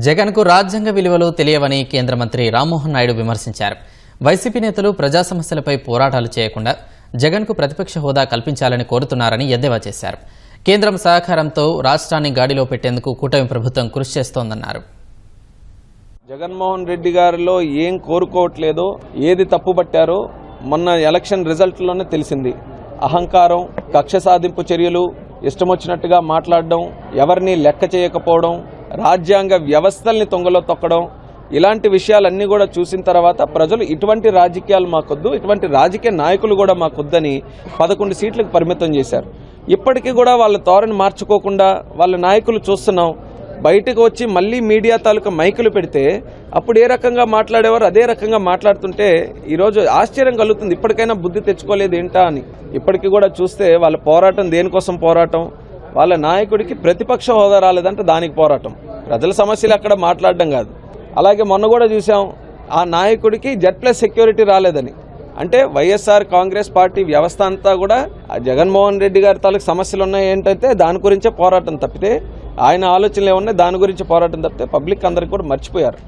జగన్కు రాజ్యాంగ విలువలు తెలియవని కేంద్ర మంత్రి రామ్మోహన్ నాయుడు విమర్శించారు. వైసీపీ నేతలు ప్రజా సమస్యలపై పోరాటాలు చేయకుండా జగన్కు ప్రతిపక్ష హోదా కల్పించాలని కోరుతున్నారని ఎద్దేవా చేశారు. కేంద్రం సహకారంతో రాష్ట్రాన్ని గాడిలో పెట్టేందుకు కూటమి ప్రభుత్వం కృషి చేస్తోందన్నారు. జగన్మోహన్ రెడ్డి గారిలో ఏం కోరుకోవట్లేదో ఏది తప్పుపట్టారో మొన్న ఎలక్షన్ రిజల్ట్లోనే తెలిసింది. అహంకారం కక్ష సాధింపు చర్యలు ఇష్టమొచ్చినట్టుగా మాట్లాడడం ఎవరిని లెక్క చేయకపోవడం రాజ్యాంగ వ్యవస్థల్ని తొంగలో తొక్కడం ఇలాంటి విషయాలన్నీ కూడా చూసిన తర్వాత ప్రజలు ఇటువంటి రాజకీయాలు మాకొద్దు ఇటువంటి రాజకీయ నాయకులు కూడా మాకొద్దని పదకొండు సీట్లకు పరిమితం చేశారు. ఇప్పటికీ కూడా వాళ్ళ ధోరణి మార్చుకోకుండా వాళ్ళ నాయకులు చూస్తున్నాం. బయటకు వచ్చి మళ్ళీ మీడియా తాలూకా మైకులు పెడితే అప్పుడు ఏ రకంగా మాట్లాడేవారు అదే రకంగా మాట్లాడుతుంటే ఈరోజు ఆశ్చర్యం కలుగుతుంది. ఇప్పటికైనా బుద్ధి తెచ్చుకోలేదు ఏంటా అని. ఇప్పటికీ కూడా చూస్తే వాళ్ళ పోరాటం దేనికోసం పోరాటం? వాళ్ళ నాయకుడికి ప్రతిపక్ష హోదా రాలేదంటే దానికి పోరాటం. ప్రజల సమస్యలు అక్కడ మాట్లాడడం కాదు. అలాగే మొన్న కూడా చూసాం ఆ నాయకుడికి జెడ్ ప్లస్ సెక్యూరిటీ రాలేదని. అంటే వైఎస్ఆర్ కాంగ్రెస్ పార్టీ వ్యవస్థ అంతా కూడా ఆ జగన్మోహన్ రెడ్డి గారి తాలూకు సమస్యలు ఉన్నాయి ఏంటంటే దాని గురించే పోరాటం తప్పితే ఆయన ఆలోచనలు ఏమున్నాయి దాని గురించి పోరాటం తప్పితే పబ్లిక్ అందరికి కూడా మర్చిపోయారు.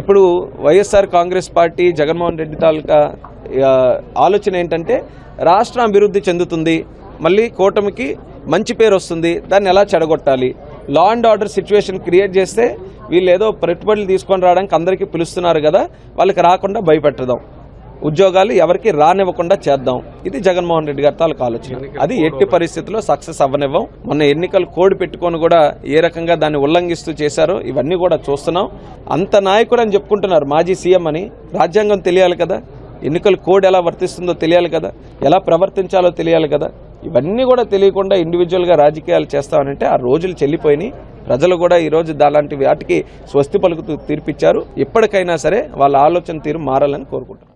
ఇప్పుడు వైఎస్ఆర్ కాంగ్రెస్ పార్టీ జగన్మోహన్ రెడ్డి తాలూకా ఆలోచన ఏంటంటే రాష్ట్రం అభివృద్ధి చెందుతుంది మళ్ళీ కూటమికి మంచి పేరు వస్తుంది దాన్ని ఎలా చెడగొట్టాలి? Law and order situation create చేస్తే వీళ్ళు ఏదో పెట్టుబడులు తీసుకొని రావడానికి అందరికీ పిలుస్తున్నారు కదా వాళ్ళకి రాకుండా భయపెట్టదాం. ఉద్యోగాలు ఎవరికి రానివ్వకుండా చేద్దాం. ఇది జగన్మోహన్ రెడ్డి గారి తాలూకు ఆలోచన. అది ఎట్టి పరిస్థితుల్లో సక్సెస్ అవ్వనివ్వం. మొన్న ఎన్నికలు కోడ్ పెట్టుకొని కూడా ఏ రకంగా దాన్ని ఉల్లంఘిస్తూ చేశారో ఇవన్నీ కూడా చూస్తున్నాం. అంత నాయకుడు అని చెప్పుకుంటున్నారు మాజీ సీఎం అని. రాజ్యాంగం తెలియాలి కదా. ఎన్నికల కోడ్ ఎలా వర్తిస్తుందో తెలియాలి కదా. ఎలా ప్రవర్తించాలో తెలియాలి కదా. ఇవన్నీ కూడా తెలియకుండా ఇండివిజువల్గా రాజకీయాలు చేస్తామనంటే ఆ రోజులు చెల్లిపోయినాయి. ప్రజలు కూడా ఈరోజు అలాంటి వాటికి స్వస్తి పలుకుతూ తీర్పిచ్చారు. ఇప్పటికైనా సరే వాళ్ళ ఆలోచన తీరు మారాలని కోరుకుంటారు